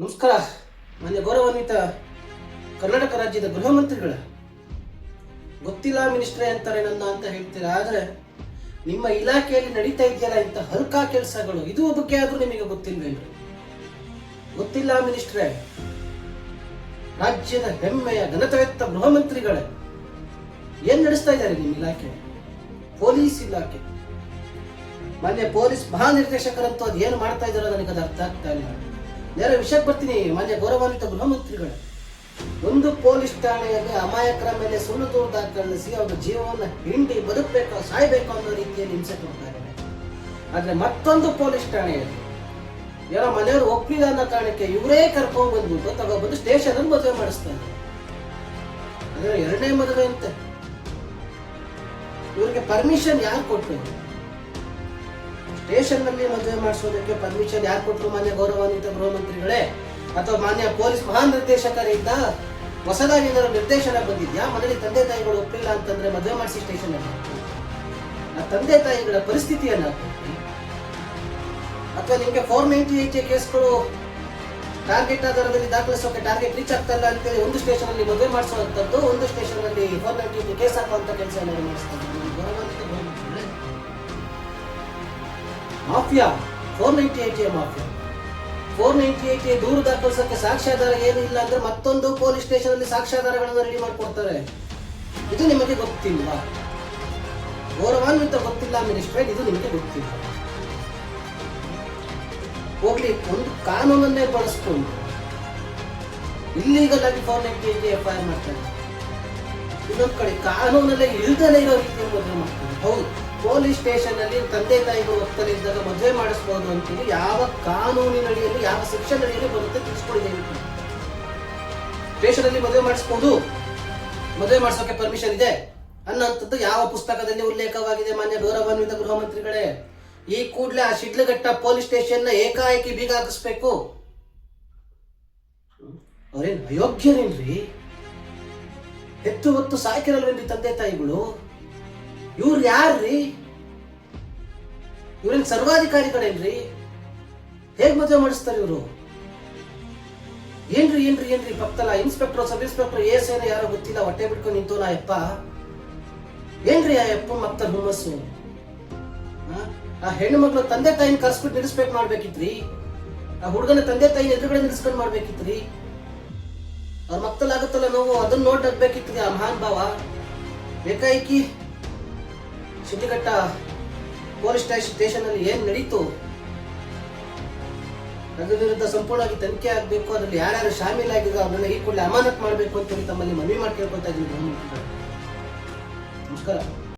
ನಮಸ್ಕಾರ. ಮಾನ್ಯ ಗೌರವಾನ್ವಿತ ಕರ್ನಾಟಕ ರಾಜ್ಯದ ಗೃಹ ಮಂತ್ರಿಗಳ. ಗೊತ್ತಿಲ್ಲ ಮಿನಿಸ್ಟ್ರೇ ಅಂತಾರೆ ನನ್ನ ಅಂತ ಹೇಳ್ತೀರಾ? ಆದರೆ ನಿಮ್ಮ ಇಲಾಖೆಯಲ್ಲಿ ನಡೀತಾ ಇದೆಯಲ್ಲ ಇಂಥ ಹಲ್ಕಾ ಕೆಲಸಗಳು? ಇದು ಬಗ್ಗೆ ಆದರೂ ನಿಮಗೆ ಗೊತ್ತಿಲ್ವೇನ್ರಿ ಗೊತ್ತಿಲ್ಲ ಮಿನಿಸ್ಟ್ರೇ. ರಾಜ್ಯದ ಹೆಮ್ಮೆಯ ಘನತೆವೆತ್ತ ಗೃಹ ಮಂತ್ರಿಗಳೇ. ಏನ್ ನಡೆಸ್ತಾ ಇದ್ದಾರೆ ನಿಮ್ಮ ಇಲಾಖೆ? ಪೊಲೀಸ್ ಇಲಾಖೆ. ಮಾನ್ಯ ಪೊಲೀಸ್ ಮಹಾನಿರ್ದೇಶಕರಂತೂ ಅದು ಏನು ಮಾಡ್ತಾ ಇದ್ದಾರೋ ನನಗೆ ಅದು ಅರ್ಥ ಆಗ್ತಾ ಇಲ್ಲ. ನೇರ ವಿಷಯಕ್ಕೆ ಬರ್ತೀನಿ. ಮಾನ್ಯ ಗೌರವಾನ್ವಿತ ಗೃಹ ಮಂತ್ರಿಗಳೇ ಒಂದು ಪೊಲೀಸ್ ಠಾಣೆಯಲ್ಲಿ ಅಮಾಯಕರ ಮೇಲೆ ಸುಳ್ಳು ದೂರು ದಾಖಲಿಸಿ ಅವರ ಜೀವವನ್ನು ಹಿಂಡಿ ಬದುಕಬೇಕು, ಸಾಯ್ಬೇಕು ಅನ್ನೋ ರೀತಿಯಲ್ಲಿ ಹಿಂಸೆ ಕೊಡ್ತಾ ಇದ್ದಾರೆ ಆದ್ರೆ ಮತ್ತೊಂದು ಪೊಲೀಸ್ ಠಾಣೆಯಲ್ಲಿ ಯಾರೋ ಮನೆಯವರು ಒಪ್ಪಿಲ್ಲ ಅನ್ನೋ ಕಾರಣಕ್ಕೆ ಇವರೇ ಕರ್ಕೊಂಡು ಬಂದ್ಬಿಟ್ಟು ತಗೊಬಂದು ಸ್ಟೇಷನ್ ಮದುವೆ ಮಾಡಿಸ್ತಾರೆ ಅದರ ಎರಡನೇ ಮದುವೆ ಅಂತೆ ಇವ್ರಿಗೆ ಪರ್ಮಿಷನ್ ಯಾರು ಕೊಟ್ಟರು? ಸ್ಟೇಷನ್ನಲ್ಲಿ ಮದುವೆ ಮಾಡಿಸೋದಕ್ಕೆ ಪರ್ಮಿಷನ್ ಯಾರು ಕೊಟ್ಟರು ಮಾನ್ಯ ಗೌರವಾನ್ವಿತ ಗೃಹ ಮಂತ್ರಿಗಳೇ? ಅಥವಾ ಮಾನ್ಯ ಪೊಲೀಸ್ ಮಹಾನಿರ್ದೇಶಕರಿಂದ ಹೊಸದಾಗಿ ಏನಾದ್ರು ನಿರ್ದೇಶನ ಬಂದಿದ್ಯಾ? ಮನೆಯಲ್ಲಿ ತಂದೆ ತಾಯಿಗಳು ಒಪ್ಪಿಲ್ಲ ಅಂತಂದ್ರೆ ಮದುವೆ ಮಾಡಿಸಿ ಸ್ಟೇಷನ್ ಆ ತಂದೆ ತಾಯಿಗಳ ಪರಿಸ್ಥಿತಿಯನ್ನ ಅಥವಾ ನಿಮಗೆ ಫೋರ್ ನೈಂಟಿ ಏಟ್ ಕೇಸ್ಗಳು ಟಾರ್ಗೆಟ್ ಆಧಾರದಲ್ಲಿ ದಾಖಲಿಸೋಕೆ ಟಾರ್ಗೆಟ್ ರೀಚ್ ಆಗ್ತಾ ಇಲ್ಲ ಅಂತೇಳಿ ಒಂದು ಸ್ಟೇಷನ್ ಅಲ್ಲಿ ಮದುವೆ ಮಾಡಿಸುವಂಥದ್ದು, ಒಂದು ಸ್ಟೇಷನ್ ಅಲ್ಲಿ ಫೋರ್ ನೈಂಟಿ ಏಟ್ ಕೇಸ್ ಹಾಕುವಂತ ಕೆಲಸ ಏನಾದ್ರು ಮಾಡಿಸ್ತಾರೆ mafia? Four ninety eight mafia? Four ninety eight ದೂರು ದಾಖಲಿಸಕ್ಕೆ ಸಾಕ್ಷ್ಯಾಧಾರ ಏನು ಇಲ್ಲ ಅಂದ್ರೆ ಮತ್ತೊಂದು ಪೊಲೀಸ್ ಸ್ಟೇಷನ್ ಅಲ್ಲಿ ಸಾಕ್ಷ್ಯಾಧಾರಗಳನ್ನು ರೆಡಿ ಮಾಡಿಕೊಡ್ತಾರೆ. ಇದು ನಿಮಗೆ ಗೊತ್ತಿಲ್ವಾ? ಗೌರವಾನ್ವಿತ ಗೊತ್ತಿಲ್ಲ ಮಿನಿಸ್ಟ್ರೇ ಇದು ನಿಮಗೆ ಗೊತ್ತಿಲ್ಲ. ಹೋಗ್ಲಿ, ಒಂದು ಕಾನೂನನ್ನೇ ಬಳಸ್ಕೊಂಡು. ಇಲ್ಲೀಗಲ್ ಆಗಿ four ninety eight F I R ಮಾಡ್ತಾರೆ. ಇನ್ನೊಂದು ಕಡೆ ಕಾನೂನಲ್ಲೇ ಇಲ್ದಲೇ ಇರೋ ಮದುವೆ ಮಾಡ್ತಾರೆ. ಹೌದು. ಪೊಲೀಸ್ ಸ್ಟೇಷನ್ ಅಲ್ಲಿ ತಂದೆ ತಾಯಿಗಳು ಒತ್ತಡ ಇದ್ದಾಗ ಮದುವೆ ಮಾಡಿಸ್ಬೋದು ಅಂತೇಳಿ ಯಾವ ಕಾನೂನಿನಡಿಯಲ್ಲಿ, ಯಾವ ಅಡಿಯಲ್ಲಿ ಬರುತ್ತೆ ತಿಳಿಸ್ಕೊಡಿ ಸ್ಟೇಷನಲ್ಲಿ ಮದುವೆ ಮಾಡಿಸ್ಬೋದು. ಮದುವೆ ಮಾಡಿಸೋಕೆ ಪರ್ಮಿಷನ್ ಇದೆ. ಅನ್ನೋಂಥದ್ದು ಯಾವ ಪುಸ್ತಕದಲ್ಲಿ ಉಲ್ಲೇಖವಾಗಿದೆ ಮಾನ್ಯ ಗೌರವಾನ್ವಿತ ಗೃಹ ಮಂತ್ರಿಗಳೇ. ಈ ಕೂಡಲೇ ಆ ಶಿಡ್ಲಘಟ್ಟ ಪೊಲೀಸ್ ಸ್ಟೇಷನ್ನ ಏಕಾಏಕಿ ಬೀಗ ಹಾಕಿಸ್ಬೇಕು. ಅವ್ರೇನ್ ಅಯೋಗ್ಯರೇನ್ರಿ? ಹೆತ್ತು ಹೊತ್ತು ಸಾಕಿರಲ್ವೇನ್ರಿ ತಂದೆ ತಾಯಿಗಳು? ಇವ್ರು ಯಾರ್ರಿ? ಇವ್ರೇನ್ ಸರ್ವಾಧಿಕಾರಿಗಳೇನ್ರಿ? ಹೇಗ್ ಮದುವೆ ಮಾಡಿಸ್ತಾರೆ ಇವರು? ಏನ್ರಿ ಏನ್ರಿ ಏನ್ರಿ ಪಕ್ತಲ್ಲ ಇನ್ಸ್ಪೆಕ್ಟರ್ ಸಬ್ ಇನ್ಸ್ಪೆಕ್ಟರ್ ಎಸ್ ಏನೋ ಯಾರೋ ಗೊತ್ತಿಲ್ಲ, ಹೊಟ್ಟೆ ಬಿಟ್ಕೊಂಡು ನಿಂತು ನಾ ಯಪ್ಪ? ಏನ್ರಿ ಆ ಯಪ್ಪ ಮತ್ತ ಹುಮ್ಮಸ್ಸು? ಆ? ಹೆಣ್ಣು ಮಗಳು ತಂದೆ ತಾಯಿನ ಕರ್ಸ್ಬಿಟ್ಟು ನಿಲ್ಲಿಸ್ಬೇಕು ಮಾಡ್ಬೇಕಿತ್ರಿ? ಆ ಹುಡುಗನ ತಂದೆ ತಾಯಿ ಎದುರುಗಡೆ ನಿಲ್ಲಿಸ್ಕೊಂಡು ಮಾಡ್ಬೇಕಿತ್ರಿ? ಅವ್ರ ಮಕ್ಕಳಾಗುತ್ತಲ್ಲ ನೋವು, ಅದನ್ನ ನೋಡ್ಬೇಕಿತ್ರಿ ಆ ಮಹಾನ್ ಭಾವ. ಬೇಕಾಯ್ಕಿ ಶಿಡ್ಲಘಟ್ಟ ಪೊಲೀಸ್ ಸ್ಟೇಷನ್ ಅಲ್ಲಿ ಏನ್ ನಡೀತು? ಅದ್ರ ವಿರುದ್ಧ ಸಂಪೂರ್ಣವಾಗಿ ತನಿಖೆ ಆಗಬೇಕು, ಅದರಲ್ಲಿ ಯಾರ್ಯಾರು ಶಾಮೀಲಾಗಿದ್ರು ಅದನ್ನ ಈ ಕೂಡಲೇ ಅಮಾನತ್ ಮಾಡಬೇಕು ಅಂತ ಹೇಳಿ ತಮ್ಮಲ್ಲಿ ಮನವಿ ಮಾಡಿ ಕೇಳ್ಕೊತಾ ಇದ್ದೀನಿ ನಮಸ್ಕಾರ.